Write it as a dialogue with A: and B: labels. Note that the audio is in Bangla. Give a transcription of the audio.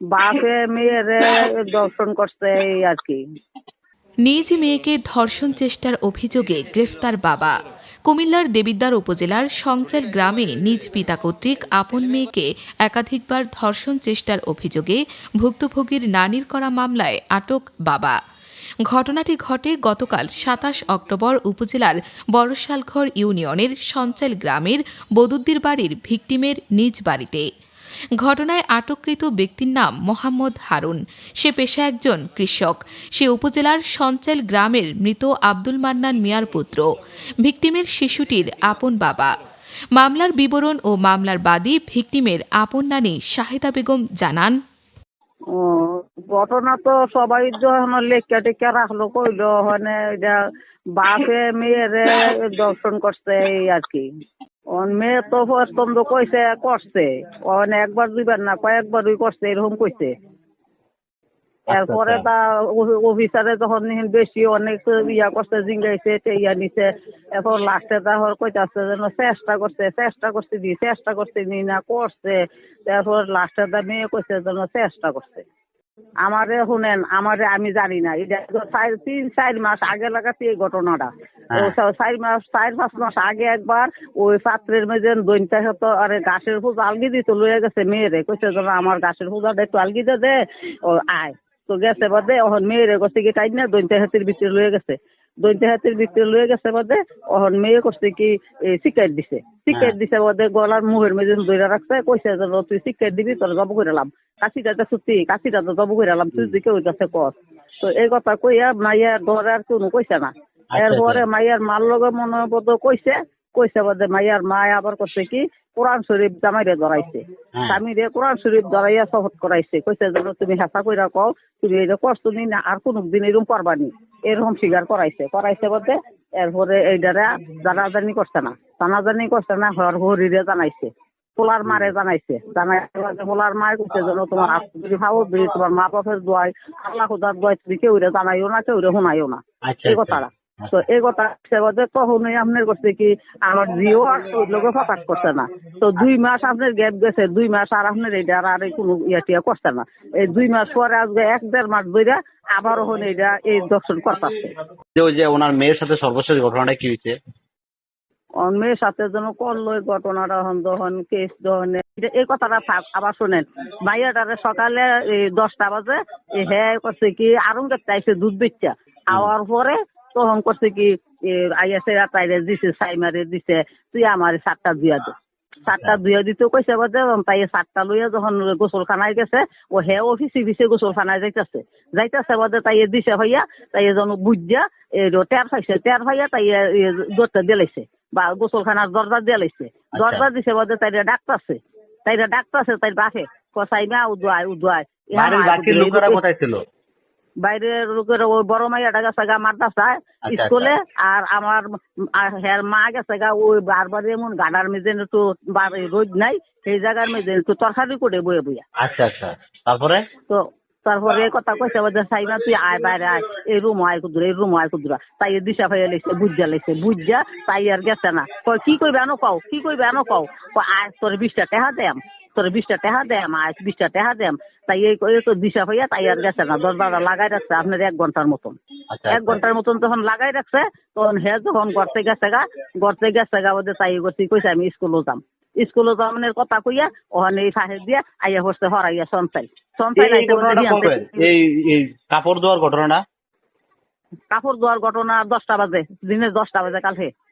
A: বাপে, মেয়েরে দর্শন করছে এই আর কি।
B: নিজ মেয়েকে ধর্ষণ চেষ্টার অভিযোগে গ্রেফতার বাবা। কুমিল্লার দেবিদ্বার উপজেলার সংচাল গ্রামে নিজ পিতা কর্তৃক আপন মেয়েকে একাধিকবার ধর্ষণ চেষ্টার অভিযোগে ভুক্তভোগীর নানির করা মামলায় আটক বাবা। ঘটনাটি ঘটে গতকাল সাতাশ অক্টোবর উপজেলার বড়শালঘর ইউনিয়নের সঞ্চাল গ্রামের বদুদ্দির বাড়ির ভিকটিমের নিজ বাড়িতে। ঘটনায় আটককৃত ব্যক্তির নাম মোহাম্মদ হারুন। সে পেশা একজন কৃষক। সে উপজেলার সঞ্চাল গ্রামের মৃত আব্দুল মান্নান মিয়ার পুত্র। ভিকটিমের শিশুটির আপন বাবা। মামলার বিবরণ ও মামলার বাদী ভিকটিমের আপন নানী শাহিদা বেগম জানান।
A: ঘটনা তো সবাই লেখা টেখা রাখল, কইলো মানে বাপে মেয়েরে দর্শন করছে এই আর কি। মেয়ে তো তো কইছে করছে। ওন একবার দুইবার না কয়েকবার কয়েকবারই করছে এরকম কইছে। এরপরে তা অফিসারে যখন বেশি অনেক ইয়া করছে জিঙ্গাইছে ইয়া নিছে এরপর লাস্টে তারপর কইতাছে যেন চেষ্টা করছে চেষ্টা করছে দি চেষ্টা করছে নি না করছে। তারপর লাস্টে তা মেয়ে কইছে যেন চেষ্টা করছে। আমারে শুনেন আমারে আমি জানি না। এটা তো চার- তিন চার মাস আগে লাগাতে এই ঘটনাটা। ও চা- চার মাস চার পাঁচ মাস আগে একবার ওই পাত্রের মেঝে দৈনটা হতো আরে গাছের পূজা আলগি দিত লয়ে গেছে মেয়েরে। কইছে যেন আমার গাছের পূজাটা একটু আলগি দে দে। ও আয়। তো গেছে বাদে ওখান মেয়েরে করছে কি তাই না দৈনটা হাতির ভিতরে লয়ে গেছে। দৈনটা হাতির ভিতরে লয়ে গেছে বাদে ওহন মেয়ে করছে কি সিকাইট দিছে। সিকাইট দিছে বাদে গলার মুহের মেঝে দইরা রাখছে কইছে যেন তুই সিকাইট দিবি তোর জব করে লাম। কাশিটা তো সত্যি কাশিটা তো জব করে তুই দিকে ওই কাছে কর। তো এই কথা কইয়া মাইয়া ডরে আর কোনো কইছে না। এরপরে মাইয়ার মার লগে মনে পদ কইছে কইছে বাদে মাইয়ার মা আবার করছে কি কোরআন শরীফ জামাইরে ধরাইছে। স্বামীরে কোরআন শরীফ ধরাইয়া শপথ করাইছে। কইছে যেন তুমি হেসা কইরা কও তুমি এটা করছ নি না আর কোনো দিন এরকম করবানি এরকম স্বীকার করাইছে। করাইছে বলতে এরপরে জানা জানি করছে না। জানা জানি করছে না হর হরিরে জানাইছে। পোলার মারে জানাইছে। জানাই পোলার মারে করছে যেন তোমার যদি ভাবো তোমার মা বাপের দোয়াই আল্লাহ খোদার দোয়াই তুমি কেউ জানাইও না কেউ শোনাইও না।
C: আচ্ছা
A: এই কথাটা। তো এই কথা তখনই আপনার করছে কি আমার জিও আর লোকে করছে না? তো দুই মাস আপনার গ্যাপ গেছে দুই মাস আর আপনার এইটা আর আর কোনো ইয়া টিয়া করছে না। এই দুই মাস পরে আজকে এক দেড় মাস ধরে আবার ওখান এইটা এই দর্শন করতেছে।
C: যে ওই যে ওনার মেয়ের সাথে সর্বশেষ ঘটনাটা কি হয়েছে?
A: মেয়ের সাথে যেন করল এই ঘটনাটা হন তখন কেস দহনে এটা- এই কথাটা থাক আবার শোনেন। মাইয়াটারে সকালে এই দশটা বাজে হ্যাঁ করছে কি আরঙ্গের চাইছে দুধ বেচা। আওয়ার পরে তখন করছে কি আইয়াছে তাইরে দিছে সাইমারে দিছে তুই আমার সাতটা ধুয়া দে। সাতটা ধুয়া দিতে কইছে বাদে তাই সাতটা লইয়া যখন গোসলখানায় গেছে ও হে অফিসে অফিসে গোসলখানায় যাইতেছে। যাইতেছে বাদে তাই দিছে হইয়া তাই যেন বুঝিয়া টের পাইছে টের পাইয়া তাই দরটা দিলাইছে বা গোসলখানার দরজা দিলাইছে দরজা দিছে বাদে তাইরে ডাকতাছে তাইরে ডাকতাছে তাই বাসে কসাইমা উদুয়ায় উদুয়ায়।
C: বাড়ির বাকি লোকেরা কোথায় ছিল?
A: বাইরের লোকের ওই বড় মাইয়াটা গেছে গা মাদ্রাসায়
C: আচ্ছা।
A: স্কুলে আর আমার হের মা গেছে গা ওই বারবার এমন গাডার একটু বার- রোদ নাই সেই জায়গার মেঝে একটু তরকারি করে বয়ে বইয়া।
C: আচ্ছা আচ্ছা। তারপরে?
A: তো তারপরে কথা কইছে বলছে সাইমা তুই আয় বাইরে আয়। এই রুম আয় কুদুরা এই রুম আয় কুদুরা তাই দিশা ভাইয়া লেগছে বুঝা লেগছে। বুঝা তাই আর গেছে না। কয় কি কইবে আনো কও কি কইবে আনো কও? আয় তোর বিশটা টেহা দেম। তোর বিশটা টেহা দেম আয় বিশটা টেহা দেম। তাই এই কই তো দিশা ভাইয়া তাই আর গেছে না। দরজাটা লাগাই রাখছে আপনার এক ঘণ্টার মতন।
C: আচ্ছা
A: এক ঘণ্টার মতন যখন লাগাই রাখছে তখন হে যখন গড়তে গেছে গা গড়তে গেছে গা ওদের তাই করছি কইছে আমি স্কুলে যাম। স্কুলে যাওয়ার কথা কইয়া ওখানে এই ফাঁসে দিয়া আইয়া হচ্ছে হরাইয়া সঞ্চাই সঞ্চাই
C: এই কাপড় ধোয়ার ঘটনাটা?
A: কাপড় ধোয়ার ঘটনা দশটা বাজে দিনের দশটা বাজে কালকে।